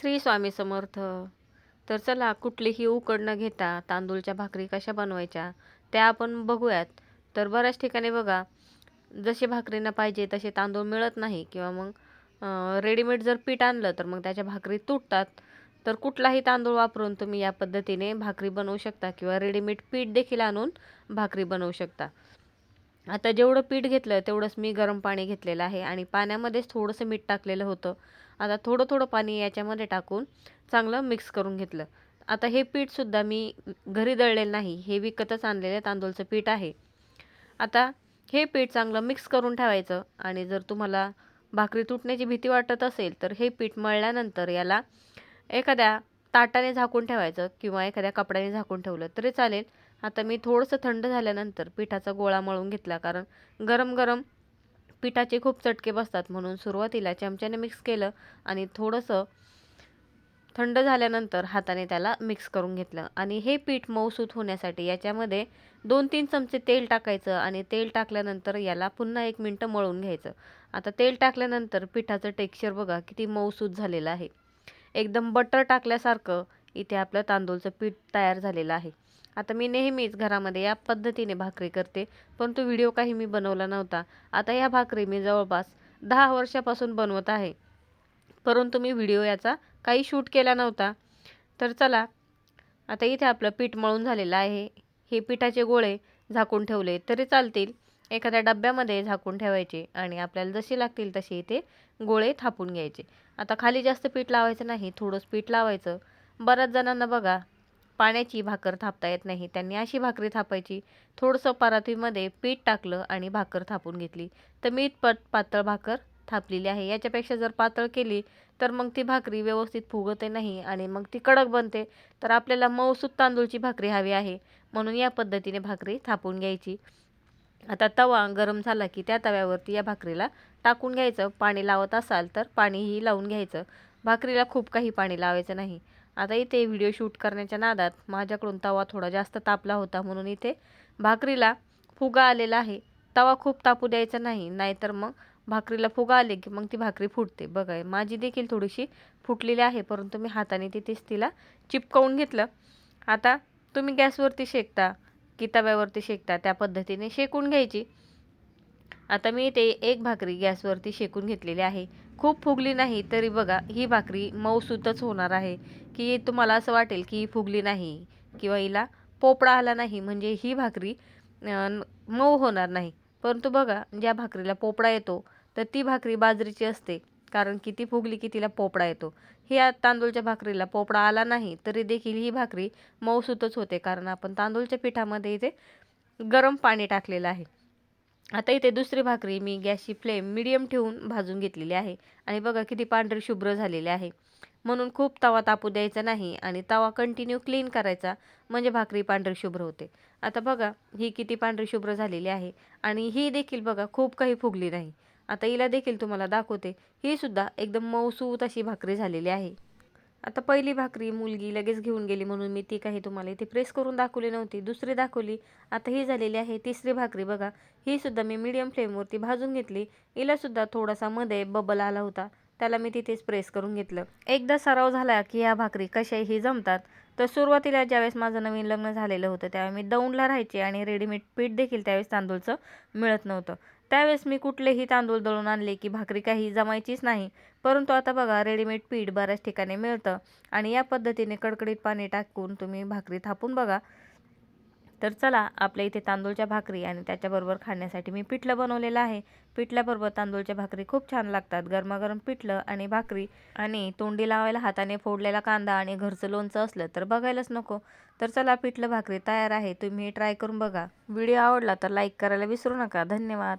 श्री स्वामी समर्थ. तर चला कुठलीही उकड न घेता तांदूळच्या भाकरी कशा बनवायच्या त्या आपण बघूयात. तर बऱ्याच ठिकाणी बघा जसे भाकरींना पाहिजे तसे तांदूळ मिळत नाही किंवा मग रेडीमेड जर पीठ आणलं तर मग त्याच्या भाकरी तुटतात. तर कुठलाही तांदूळ वापरून तुम्ही या पद्धतीने भाकरी बनवू शकता किंवा रेडीमेड पीठ देखील आणून भाकरी बनवू शकता. आता जेवढं पीठ घेतलं तेवढंच मी गरम पाणी घेतलेलं आहे आणि पाण्यामध्येच थोडंसं मीठ टाकलेलं होतं. आता थोडं थोडं पाणी याच्यामध्ये टाकून चांगलं मिक्स करून घेतलं. आता हे पीठसुद्धा मी घरी दळलेलं नाही हे विकतच आणलेलं तांदूळचं पीठ आहे. आता हे पीठ चांगलं मिक्स करून ठेवायचं आणि जर तुम्हाला भाकरी तुटण्याची भीती वाटत असेल तर हे पीठ मळल्यानंतर याला एखाद्या ताटाने झाकून ठेवायचं किंवा एखाद्या कपड्याने झाकून ठेवलं तरी चालेल. आता मी थोडंसं थंड झाल्यानंतर पिठाचा गोळा मळून घेतला कारण गरम गरम पिठाचे खूप चटके बसतात म्हणून सुरुवातीला चमच्याने मिक्स केलं आणि थोडंसं थंड झाल्यानंतर हाताने त्याला मिक्स करून घेतलं. आणि हे पीठ मऊसूत होण्यासाठी याच्यामध्ये दोन तीन चमचे तेल टाकायचं आणि तेल टाकल्यानंतर याला पुन्हा एक मिनटं मळून घ्यायचं. आता तेल टाकल्यानंतर पिठाचं टेक्स्चर बघा किती मऊसूत झालेलं आहे. एकदम बटर टाकल्यासारखं इथे आपलं तांदूळचं पीठ तयार झालेलं आहे. आता मी नेहमीच घरामध्ये या पद्धतीने भाकरी करते पण तो व्हिडिओ काही मी बनवला नव्हता. आता या भाकरी मी जवळपास दहा वर्षापासून बनवत आहे. परंतु मी व्हिडिओ याचा काही शूट केला नव्हता. तर चला आता इथे आपलं पीठ मळून झालेलं आहे. हे पिठाचे गोळे झाकून ठेवले तरी चालतील. एखाद्या डब्यामध्ये झाकून ठेवायचे आणि आपल्याला जशी लागतील तसे इथे गोळे थापून घ्यायचे. आता खाली जास्त पीठ लावायचं नाही थोडंच पीठ लावायचं. बऱ्याच जणांना बघा पाण्याची भाकर थापता येत नाही. त्यांनी अशी भाकरी थापायची थोडंसं परातीमध्ये पीठ टाकलं आणि भाकर थापून घेतली. तर मी पट पातळ भाकर थापलेली आहे. याच्यापेक्षा जर पातळ केली तर मग ती भाकरी व्यवस्थित फुगते नाही आणि मग ती कडक बनते. तर आपल्याला मऊसूत तांदूळची भाकरी हवी आहे. म्हणून या पद्धतीने भाकरी थापून घ्यायची. आता तवा गरम झाला की त्या तव्यावरती या भाकरीला टाकून घ्यायचं. पाणी लावत असाल तर पाणीही लावून घ्यायचं. भाकरीला खूप काही पाणी लावायचं नाही. आता इथे व्हिडिओ शूट करण्याच्या नादात माझ्याकडून तवा थोडा जास्त तापला होता म्हणून इथे भाकरीला फुगा आलेला आहे. तवा खूप तापू द्यायचा नाही नाहीतर मग भाकरीला फुगा आले की मग ती भाकरी फुटते. बघा माझी देखील थोडीशी फुटलेली आहे परंतु मी हाताने तिथेच तिला चिपकवून घेतलं. आता तुम्ही गॅसवरती शेकता. की तव्यावरती शेकता त्या पद्धतीने शेकून घ्यायची. आता मी ते एक भाकरी गॅसवरती शेकून घेतलेली आहे. खूप फुगली नाही तरी बघा ही भाकरी मऊसूतच होणार आहे. की तुम्हाला असं वाटेल की ही फुगली नाही किंवा हिला पोपडा आला नाही म्हणजे ही भाकरी मऊ होणार नाही. परंतु बघा ज्या भाकरीला पोपडा येतो तर ती भाकरी बाजरीची असते. कारण किती फुगली की तिला पोपडा येतो. ह्या तांदूळच्या भाकरीला पोपडा आला नाही तरी देखील ही भाकरी मऊसूतच होते कारण आपण तांदूळच्या पिठामध्ये इथे गरम पाणी टाकलेलं आहे. आता इथे दुसरी भाकरी मी गॅसची फ्लेम मिडियम ठेवून भाजून घेतलेली आहे आणि बघा किती पांढरी शुभ्र झालेली आहे. म्हणून खूप तवा तापू द्यायचा नाही आणि तवा कंटिन्यू क्लीन करायचा म्हणजे भाकरी पांढरी शुभ्र होते. आता बघा ही किती पांढरी शुभ्र झालेली आहे आणि ही देखील बघा खूप काही फुगली नाही. आता हिला देखील तुम्हाला दाखवते. ही सुद्धा एकदम मऊसूत अशी भाकरी झालेली आहे. आता पहिली भाकरी मुलगी लगेच घेऊन गेली म्हणून मी ती काही तुम्हाला इथे प्रेस करून दाखवली नव्हती. दुसरी दाखवली. आता ही झालेली आहे तिसरी भाकरी बघा. ही सुद्धा मी मीडियम फ्लेमवरती भाजून घेतली. हिला सुद्धा थोडासा मध्ये बबल आला होता. त्याला मी तिथेच प्रेस करून घेतलं. एकदा सराव झाला की ह्या भाकरी कशाही जमतात. तर सुरुवातीला ज्यावेळेस माझं नवीन लग्न झालेलं होतं त्यावेळी मी दौंडला राहायचे आणि रेडीमेड पीठ देखील त्यावेळेस तांदूळचं मिळत नव्हतं. त्यावेळेस मी कुठलेही तांदूळ दळून आणले की भाकरी काही जमायचीच नाही. परंतु आता बघा रेडीमेड पीठ बऱ्याच ठिकाणी मिळतं. आणि या पद्धतीने कडकडीत पाणी टाकून तुम्ही भाकरी थापून बघा. तर चला आपल्या इथे तांदूळच्या भाकरी आणि त्याच्याबरोबर खाण्यासाठी मी पिठलं बनवलेलं आहे. पिठल्याबरोबर तांदूळच्या भाकरी खूप छान लागतात. गरमागरम पिठलं आणि भाकरी आणि तोंडी लावायला हाताने फोडलेला कांदा आणि घरचं लोणचं असलं तर बघायलाच नको. तर चला पिठलं भाकरी तयार आहे. तुम्ही ट्राय करून बघा. व्हिडिओ आवडला तर लाईक करायला विसरू नका. धन्यवाद.